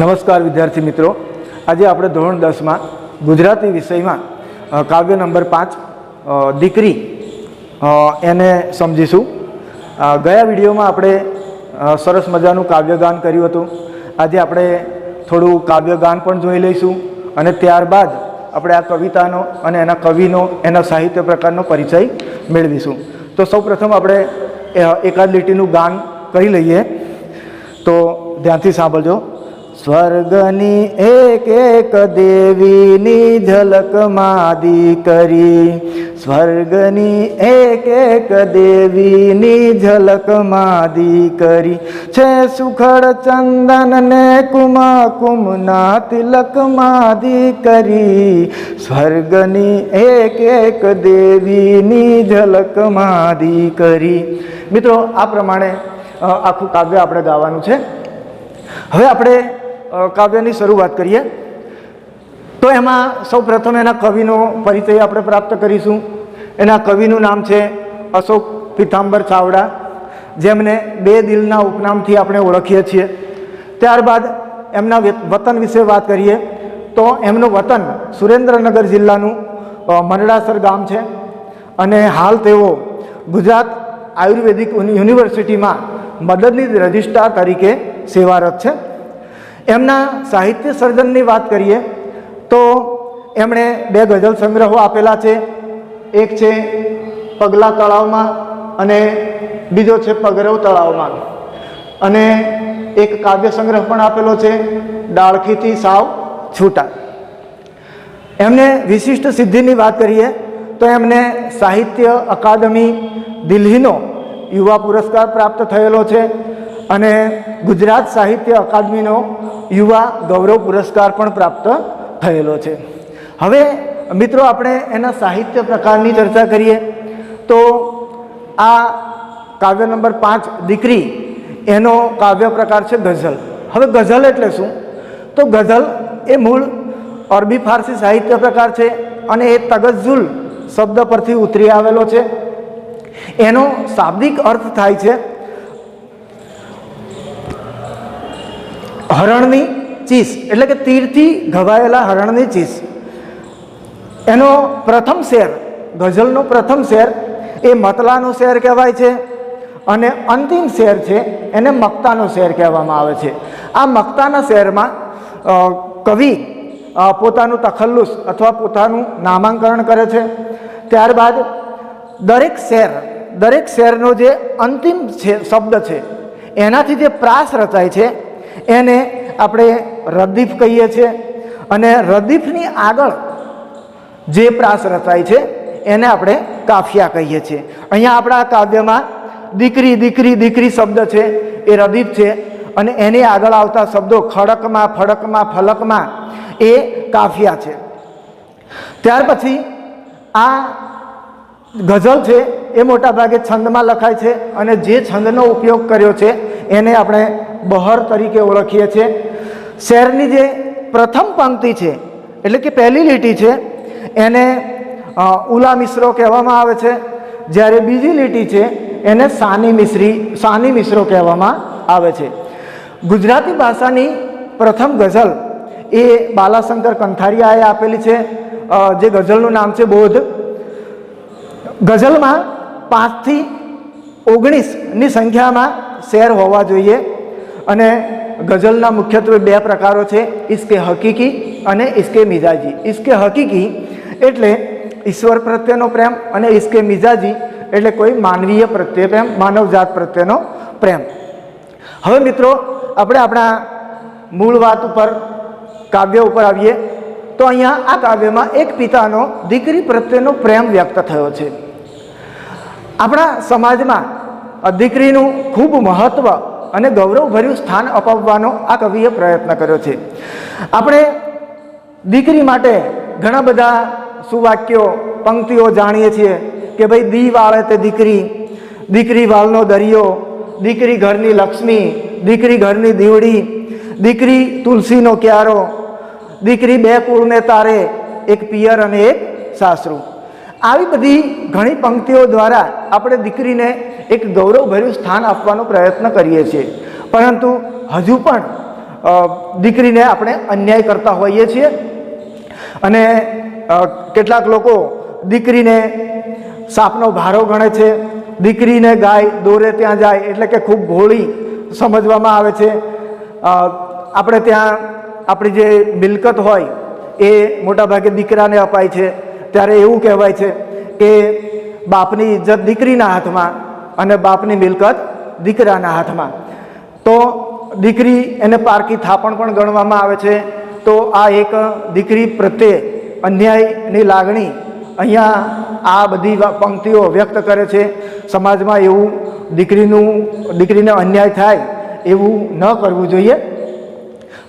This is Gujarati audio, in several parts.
નમસ્કાર, વિદ્યાર્થી મિત્રો. આજે આપણે ધોરણ દસમાં ગુજરાતી વિષયમાં કાવ્ય નંબર પાંચ દીકરી એને સમજીશું. ગયા વિડીયોમાં આપણે સરસ મજાનું કાવ્યગાન કર્યું હતું. આજે આપણે થોડું કાવ્યગાન પણ જોઈ લઈશું અને ત્યારબાદ આપણે આ કવિતાનો અને એના કવિનો, એના સાહિત્ય પ્રકારનો પરિચય મેળવીશું. તો સૌપ્રથમ આપણે એકાદ લીટીનું ગાન કરી લઈએ. તો ધ્યાનથી સાંભળજો. સ્વર્ગની એક એક દેવીની માદી કરી. સ્વર્ગની એક એક દેવીની માદી કરી. છે સુખડ ચંદન ને કુમકુમ ના તિલક માદી કરી. સ્વર્ગની એક એક દેવીની ઝલક માદી કરી. મિત્રો, આ પ્રમાણે આખું કાવ્ય આપણે ગાવાનું છે. હવે આપણે કાવ્યની શરૂઆત કરીએ. તો એમાં સૌ પ્રથમ એના કવિનો પરિચય આપણે પ્રાપ્ત કરીશું. એના કવિનું નામ છે અશોક પીતાંબર ચાવડા, જેમને બે દિલના ઉપનામથી આપણે ઓળખીએ છીએ. ત્યારબાદ એમના વતન વિશે વાત કરીએ, તો એમનું વતન સુરેન્દ્રનગર જિલ્લાનું મરડાસર ગામ છે. અને હાલ તેઓ ગુજરાત આયુર્વેદિક યુનિવર્સિટીમાં મદદનીશ રજિસ્ટ્રાર તરીકે સેવારત છે. એમના સાહિત્ય સર્જનની વાત કરીએ, તો એમણે બે ગઝલ સંગ્રહો આપેલા છે. એક છે પગલા તળાવમાં અને બીજો છે પગરવ તળાવમાં. અને એક કાવ્ય સંગ્રહ પણ આપેલો છે ડાળખીથી સાવ છૂટા એમને વિશિષ્ટ સિદ્ધિની વાત કરીએ, તો એમને સાહિત્ય અકાદમી દિલ્હીનો યુવા પુરસ્કાર પ્રાપ્ત થયેલો છે અને ગુજરાત સાહિત્ય અકાદમીનો યુવા ગૌરવ પુરસ્કાર પણ પ્રાપ્ત થયેલો છે. હવે મિત્રો આપણે એના સાહિત્ય પ્રકારની ચર્ચા કરીએ તો આ કાવ્ય નંબર પાંચ દીકરી એનો કાવ્ય પ્રકાર છે ગઝલ. હવે ગઝલ એટલે શું? તો ગઝલ એ મૂળ અરબી ફારસી સાહિત્ય પ્રકાર છે અને એ તગઝુલ શબ્દ પરથી ઉતરી આવેલો છે. એનો શાબ્દિક અર્થ થાય છે હરણની ચીસ, એટલે કે તીરથી ઘવાયેલા હરણની ચીસ. એનો પ્રથમ શેર, ગઝલનો પ્રથમ શેર, એ મતલાનો શેર કહેવાય છે અને અંતિમ શેર છે એને મક્તાનો શેર કહેવામાં આવે છે. આ મક્તાના શેરમાં કવિ પોતાનું તખલ્લુસ અથવા પોતાનું નામાંકરણ કરે છે. ત્યારબાદ દરેક શેર, દરેક શેરનો જે અંતિમ છે, શબ્દ છે, એનાથી જે પ્રાસ રચાય છે એને આપણે રદીફ કહીએ છીએ. અને રદીફની આગળ જે પ્રાસ રચાય છે, એને આપણે કાફિયા કહીએ છીએ. અહીંયા આપણા કાવ્યમાં દીકરી દીકરી દીકરી શબ્દ છે, એ રદીફ છે. અને એની આગળ આવતા શબ્દો ખડકમાં, ફડકમાં, ફલકમાં, એ કાફિયા છે. ત્યાર પછી આ ગઝલ છે, એ મોટાભાગે છંદમાં લખાય છે. અને જે છંદનો ઉપયોગ કર્યો છે, એને આપણે બહર તરીકે ઓળખીએ છીએ. શેરની જે પ્રથમ પંક્તિ છે, એટલે કે પહેલી લીટી છે, એને ઉલા મિશ્રો કહેવામાં આવે છે. જ્યારે બીજી લીટી છે, એને સાની મિશ્રી, સાની મિશ્રો કહેવામાં આવે છે. ગુજરાતી ભાષાની પ્રથમ ગઝલ એ બાલાશંકર કંથારિયાએ આપેલી છે. જે ગઝલનું નામ છે બોધ. ગઝલમાં પાંચથી ઓગણીસની સંખ્યામાં શેર હોવા જોઈએ. અને ગઝલના મુખ્યત્વે બે પ્રકારો છે, ઇસ્કે હકીકી અને ઇસ્કે મિજાજી. ઇસ્કે હકીકી એટલે ઈશ્વર પ્રત્યેનો પ્રેમ અને ઇસ્કે મિજાજી એટલે કોઈ માનવીય પ્રત્યે પ્રેમ, માનવજાત પ્રત્યેનો પ્રેમ. હવે મિત્રો, આપણે આપણા મૂળ વાત ઉપર, કાવ્ય ઉપર આવીએ, તો અહીંયા આ કાવ્યમાં એક પિતાનો દીકરી પ્રત્યેનો પ્રેમ વ્યક્ત થયો છે. આપણા સમાજમાં દીકરીનું ખૂબ મહત્ત્વ અને ગૌરવભર્યું સ્થાન અપાવવાનો આ કવિએ પ્રયત્ન કર્યો છે. આપણે દીકરી માટે ઘણા બધા સુવાક્યો, પંક્તિઓ જાણીએ છીએ કે ભાઈ દી વાળે તે દીકરી દીકરી વાલનો દરિયો, દીકરી ઘરની લક્ષ્મી, દીકરી ઘરની દીવડી, દીકરી તુલસીનો ક્યારો, દીકરી બે કુળને તારે, એક પિયર અને એક સાસરું. આવી બધી ઘણી પંક્તિઓ દ્વારા આપણે દીકરીને એક ગૌરવભર્યું સ્થાન આપવાનો પ્રયત્ન કરીએ છીએ. પરંતુ હજુ પણ દીકરીને આપણે અન્યાય કરતા હોઈએ છીએ અને કેટલાક લોકો દીકરીને સાપનો ભારો ગણે છે, દીકરીને ગાય દોરે ત્યાં જાય એટલે કે ખૂબ ભોળી સમજવામાં આવે છે. આપણે ત્યાં આપણી જે મિલકત હોય એ મોટાભાગે દીકરાને અપાય છે. ત્યારે એવું કહેવાય છે કે બાપની ઇજ્જત દીકરીના હાથમાં અને બાપની મિલકત દીકરાના હાથમાં. તો દીકરી એને પારકી થાપણ પણ ગણવામાં આવે છે. તો આ એક દીકરી પ્રત્યે અન્યાયની લાગણી અહીંયા આ બધી પંક્તિઓ વ્યક્ત કરે છે. સમાજમાં એવું દીકરીનું, દીકરીને અન્યાય થાય એવું ન કરવું જોઈએ.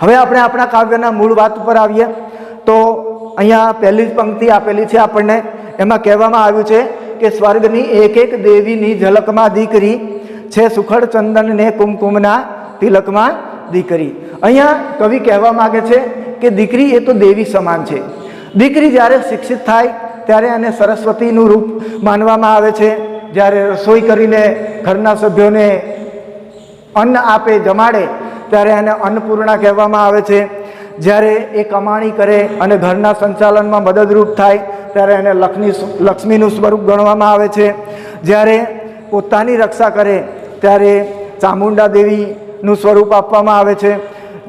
હવે આપણે આપણા કાવ્યના મૂળ વાત ઉપર આવીએ. તો અહીંયા પહેલી જ પંક્તિ આપેલી છે આપણને. એમાં કહેવામાં આવ્યું છે કે સ્વર્ગની એક એક દેવીની ઝલકમાં દીકરી છે સુખડ ચંદનને કુમકુમના તિલકમાં દીકરી. અહીંયા કવિ કહેવા માગે છે કે દીકરી એ તો દેવી સમાન છે. દીકરી જ્યારે શિક્ષિત થાય ત્યારે એને સરસ્વતીનું રૂપ માનવામાં આવે છે. જ્યારે રસોઈ કરીને ઘરના સભ્યોને અન્ન આપે, જમાડે, ત્યારે એને અન્નપૂર્ણા કહેવામાં આવે છે. જ્યારે એ કમાણી કરે અને ઘરના સંચાલનમાં મદદરૂપ થાય, ત્યારે એને લક્ષ્મી લક્ષ્મીનું સ્વરૂપ ગણવામાં આવે છે. જ્યારે પોતાની રક્ષા કરે, ત્યારે ચામુંડા દેવીનું સ્વરૂપ આપવામાં આવે છે.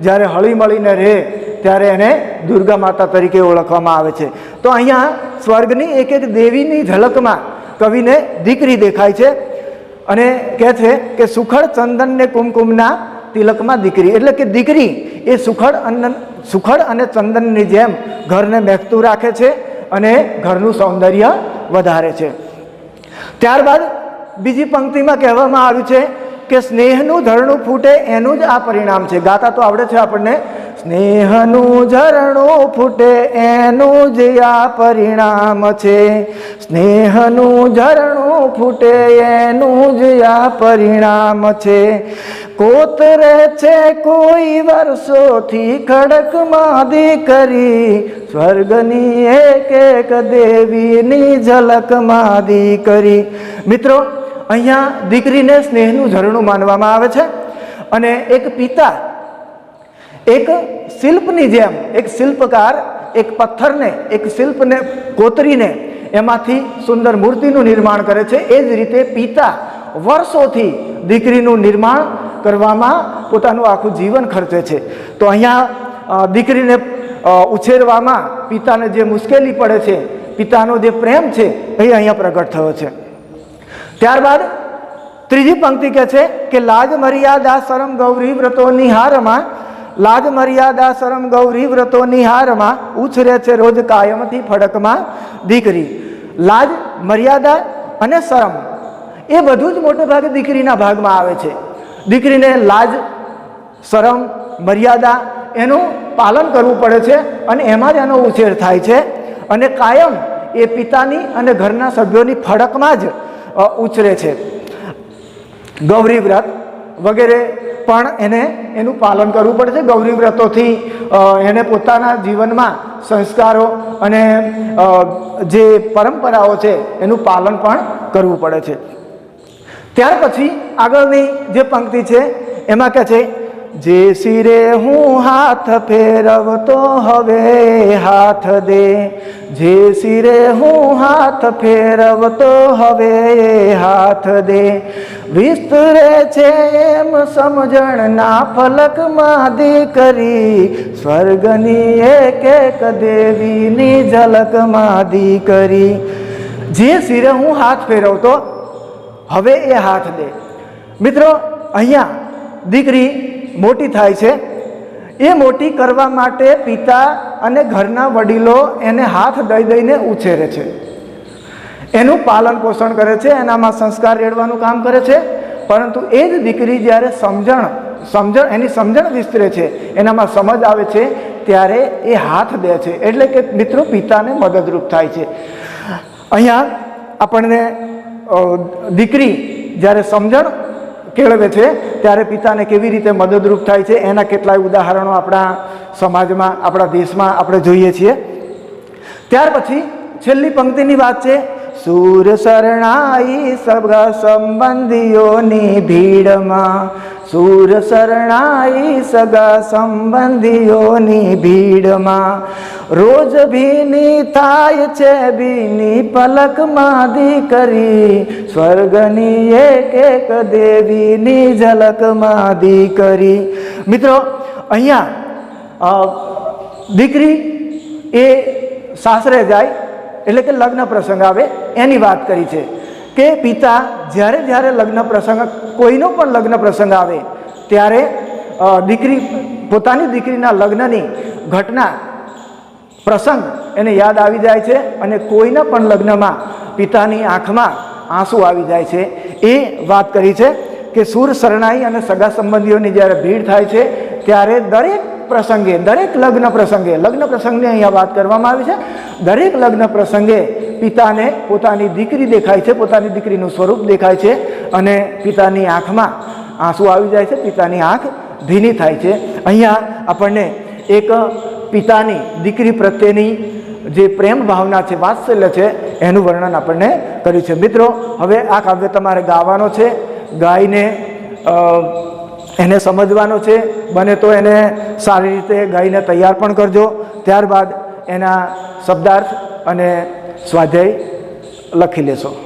જ્યારે હળીમળીને રહે, ત્યારે એને દુર્ગા માતા તરીકે ઓળખવામાં આવે છે. તો અહીંયા સ્વર્ગની એક એક દેવીની ઝલકમાં કવિને દીકરી દેખાય છે અને કહે છે કે સુખડ ચંદન ને કુમકુમના તિલકમાં દીકરી. એટલે કે દીકરી એ સુખડ અન્ન સુખડ અને ચંદનની જેમ ઘરને મહેકતું રાખે છે અને ઘરનું સૌંદર્ય વધારે છે. ત્યારબાદ બીજી પંક્તિમાં કહેવામાં આવ્યું છે કે સ્નેહનું ઝરણું ફૂટે એનું જ આ પરિણામ છે. ગાતા તો આવડે છે આપણને. સ્નેહનું ઝરણું ફૂટે એનું જ આ પરિણામ છે. સ્નેહનું ઝરણું ફૂટે એનું જ આ પરિણામ છે. કોતરે છે કોઈ વર્ષોથી ખડકમાં દીકરી સ્વર્ગની એક એક દેવીની ઝલકમાં દીકરી મિત્રો, અહીંયા દીકરીને સ્નેહનું ઝરણું માનવામાં આવે છે અને એક પિતા, એક શિલ્પની જેમ, એક શિલ્પકાર, એક પથ્થરને, એક શિલ્પને કોતરીને એમાંથી સુંદર મૂર્તિનું નિર્માણ કરે છે. એ જ રીતે પિતા વર્ષોથી દીકરીનું નિર્માણ કરવામાં પોતાનું આખું જીવન ખર્ચે છે. તો અહીંયા દીકરીને ઉછેરવામાં પિતાને જે મુશ્કેલી પડે છે, પિતાનો જે પ્રેમ છે, એ અહીંયા પ્રગટ થયો છે. ત્યારબાદ ત્રીજી પંક્તિ કહે છે કે લાજ મર્યાદા શરમ ગૌરી વ્રતો નિહારમાં લાજ મર્યાદા શરમ ગૌરી વ્રતો નિહારમાં ઉછરે છે રોજ કાયમથી ફડકમાં દીકરી. લાજ, મર્યાદા અને શરમ એ બધું જ મોટે ભાગે દીકરીના ભાગમાં આવે છે. દીકરીને લાજ, શરમ, મર્યાદા એનું પાલન કરવું પડે છે અને એમાં જ એનો ઉછેર થાય છે. અને કાયમ એ પિતાની અને ઘરના સભ્યોની ફડકમાં જ ઉછરે છે. ગૌરી વ્રત વગેરે પણ એને, એનું પાલન કરવું પડે છે. ગૌરી વ્રતોથી એને પોતાના જીવનમાં સંસ્કારો અને જે પરંપરાઓ છે એનું પાલન પણ કરવું પડે છે. ત્યાર પછી આગળની જે પંક્તિ છે, એમાં કહે છે, જે શિરે હું હાથ ફેરવતો હવે હાથ દે. જે શિરે હું હાથ ફેરવતો હવે હાથ દે. વિસ્તરે છે એમ સમજણના ફલકમાં દીકરી, સ્વર્ગની એક એક દેવીની ઝલકમાં દીકરી. જે શિરે હું હાથ ફેરવતો હવે એ હાથ દે. મિત્રો, અહીંયા દીકરી મોટી થાય છે. એ મોટી કરવા માટે પિતા અને ઘરના વડીલો એને હાથ દઈ દઈને ઉછેરે છે. એનું પાલન પોષણ કરે છે, એનામાં સંસ્કાર રેડવાનું કામ કરે છે. પરંતુ એ જ દીકરી જ્યારે સમજણ સમજણ, એની સમજણ વિસ્તરે છે, એનામાં સમજ આવે છે, ત્યારે એ હાથ દે છે. એટલે કે મિત્રો, પિતાને મદદરૂપ થાય છે. અહીંયા આપણને દીકરી જ્યારે સમજણ કેળવે છે, ત્યારે પિતાને કેવી રીતે મદદરૂપ થાય છે, એના કેટલાય ઉદાહરણો આપણા સમાજમાં, આપણા દેશમાં આપણે જોઈએ છીએ. ત્યાર પછી છેલ્લી પંક્તિની વાત છે, સૂર શરણાઈ સંબંધીઓની ભીડમાં સૂર શરણાઈ સગા સંબંધીઓની ભીડમાં. રોજ ભીની થાય છે ભીની પલકમાં દીકરી. સ્વર્ગની એક એક દેવીની ઝલકમાં દીકરી. મિત્રો, અહીંયા દીકરી એ સાસરે જાય, એટલે કે લગ્ન પ્રસંગ આવે, એની વાત કરી છે. કે પિતા જ્યારે જ્યારે લગ્ન પ્રસંગ, કોઈનો પણ લગ્ન પ્રસંગ આવે, ત્યારે દીકરી, પોતાની દીકરીના લગ્નની ઘટના, પ્રસંગ એને યાદ આવી જાય છે અને કોઈના પણ લગ્નમાં પિતાની આંખમાં આંસુ આવી જાય છે. એ વાત કરી છે કે સૂર શરણાઈ અને સગા સંબંધીઓની જ્યારે ભીડ થાય છે, ત્યારે દરેક પ્રસંગે, દરેક લગ્ન પ્રસંગે, લગ્ન પ્રસંગની અહીંયા વાત કરવામાં આવી છે, દરેક લગ્ન પ્રસંગે પિતાને પોતાની દીકરી દેખાય છે, પોતાની દીકરીનું સ્વરૂપ દેખાય છે અને પિતાની આંખમાં આંસુ આવી જાય છે, પિતાની આંખ ભીની થાય છે. અહીંયા આપણને એક પિતાની દીકરી પ્રત્યેની જે પ્રેમ ભાવના છે, વાત્સલ્ય છે, એનું વર્ણન આપણને કર્યું છે. મિત્રો, હવે આ કાવ્ય તમારે ગાવાનો છે, ગાઈને એને સમજવાનો છે. બને તો એને સારી રીતે ગાઈને તૈયાર પણ કરજો. ત્યારબાદ એના શબ્દાર્થ અને સ્વાધ્યાય લખી લેશો.